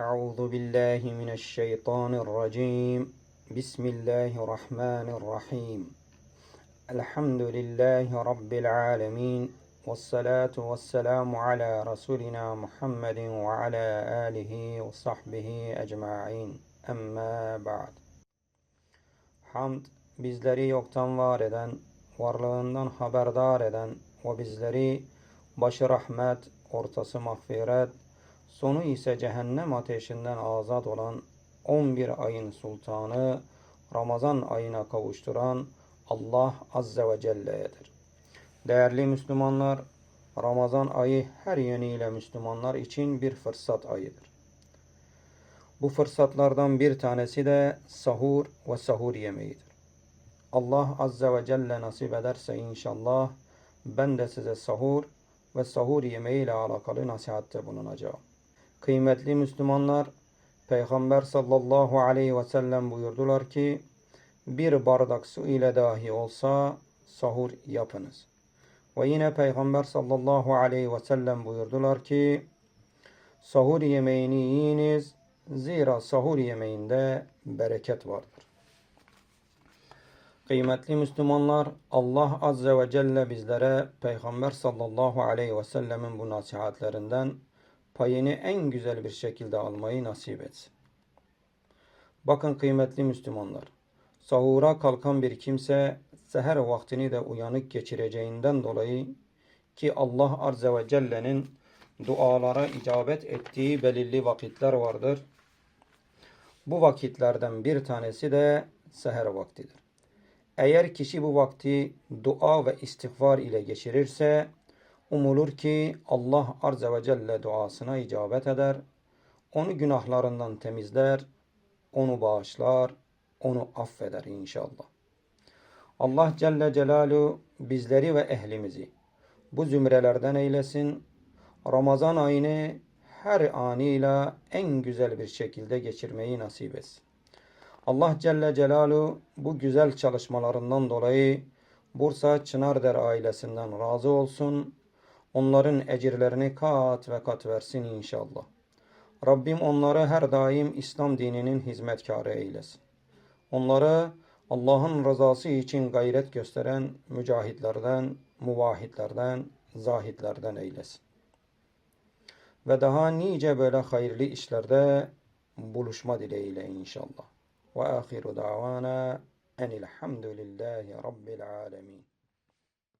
أعوذ بالله من الشيطان الرجيم بسم الله الرحمن الرحيم الحمد لله رب العالمين والصلاة والسلام على رسولنا محمد وعلى آله وصحبه أجمعين أما بعد Hamd bizleri yoktan var eden, varlığından haberdar eden ve bizleri başı rahmet, ortası mağfiret, sonu ise cehennem ateşinden azat olan 11 ayın sultanı, Ramazan ayına kavuşturan Allah Azze ve Celle'yedir. Değerli Müslümanlar, Ramazan ayı her yönüyle Müslümanlar için bir fırsat ayıdır. Bu fırsatlardan bir tanesi de sahur ve sahur yemeğidir. Allah Azze ve Celle nasip ederse inşallah ben de size sahur ve sahur yemeği ile alakalı nasihatte bulunacağım. Kıymetli Müslümanlar, Peygamber sallallahu aleyhi ve sellem buyurdular ki, bir bardak su ile dahi olsa sahur yapınız. Ve yine Peygamber sallallahu aleyhi ve sellem buyurdular ki, sahur yemeğini yiyiniz, zira sahur yemeğinde bereket vardır. Kıymetli Müslümanlar, Allah Azze ve Celle bizlere Peygamber sallallahu aleyhi ve sellemin bu nasihatlerinden payını en güzel bir şekilde almayı nasip etsin. Bakın kıymetli Müslümanlar, sahura kalkan bir kimse seher vaktini de uyanık geçireceğinden dolayı ki Allah Azze ve Celle'nin dualara icabet ettiği belirli vakitler vardır. Bu vakitlerden bir tanesi de seher vaktidir. Eğer kişi bu vakti dua ve istiğfar ile geçirirse umulur ki Allah Azze ve Celle duasına icabet eder, onu günahlarından temizler, onu bağışlar, onu affeder inşallah. Allah Celle Celaluhu bizleri ve ehlimizi bu zümrelerden eylesin. Ramazan ayını her anıyla en güzel bir şekilde geçirmeyi nasip etsin. Allah Celle Celaluhu bu güzel çalışmalarından dolayı Bursa Çınarder ailesinden razı olsun onların ecirlerini kat ve kat versin inşallah. Rabbim onları her daim İslam dininin hizmetkarı eylesin. Onları Allah'ın rızası için gayret gösteren mücahitlerden, muvahitlerden, zahitlerden eylesin. Ve daha nice böyle hayırlı işlerde buluşma dileğiyle inşallah. Ve ahiru davana enilhamdülillahi rabbil alemin.